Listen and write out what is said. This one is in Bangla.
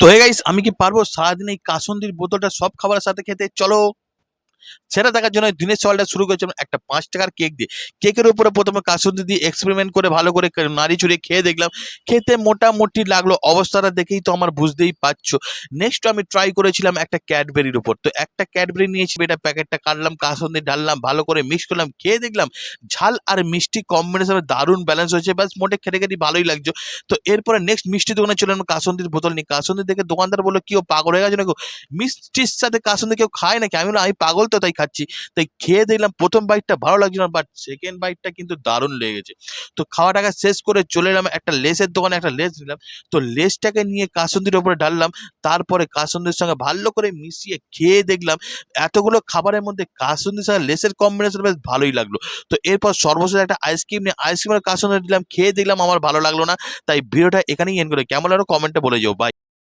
তো হে গাইস, আমি কি পারব? সারাদিন এই কাসন্দির বোতলটা সব খাবারের সাথে খেতে? চলো। সেটা দেখার জন্য দিনের সকালটা শুরু করেছিলাম একটা পাঁচ টাকার কেক দিয়ে। কেকের উপরে প্রথমে কাসুন্দি দিয়ে এক্সপেরিমেন্ট করে ভালো করে নাড়ি চুড়িয়ে খেয়ে দেখলাম। খেতে মোটামুটি লাগল। অবস্থাটা দেখেই তো আমার বুঝতেই পারছ। নেক্সট আমি ট্রাই করেছিলাম একটা ক্যাডবেরির উপর। তো একটা ক্যাডবেরি নিয়েছি, এটা প্যাকেটটা কাটলাম কাসুন্দি ঢাললাম, ভালো করে মিক্স করলাম, খেয়ে দেখলাম ঝাল আর মিষ্টি কম্বিনেশনে দারুণ ব্যালেন্স হয়েছে। ব্যাস, মোটে খেতে খেতে ভালোই লাগছে। তো এরপরে নেক্সট মিষ্টি দোকানে চলে এলাম কাসন্দির বোতল নিয়ে। কাসন্দি দেখে দোকানদার বলল কেউ পাগল হয়ে গেছে নাকি মিষ্টির সাথে কাসন্দি কেউ খায় নাকি? আমি আমি পাগল তো তাই খাচ্ছি। তাই খেয়ে দেখলাম প্রথম বাইটটা ভালো লাগছিল না বাট সেকেন্ড বাইটটা কিন্তু দারুণ লেগেছে তো খাওয়াটাকে শেষ করে চলে এলাম একটা লেসের দোকানে, একটা লেস নিলাম। তো লেসটাকে নিয়ে কাসন্দির ওপরে ঢাললাম। তারপরে কাসন্দির সঙ্গে ভালো করে মিশিয়ে খেয়ে দেখলাম এতগুলো খাবারের মধ্যে কাসন্দির সঙ্গে লেসের কম্বিনেশন বেশ ভালোই লাগল। তো এরপর সর্বশেষ একটা আইসক্রিম নিয়ে আইসক্রিমের কাসন্দি দিলাম, খেয়ে দেখলাম আমার ভালো লাগল না। তাই ভিডিওটা এখানেই এন্ড করে। কেমন লাগল কমেন্টে বলে যাও। বাই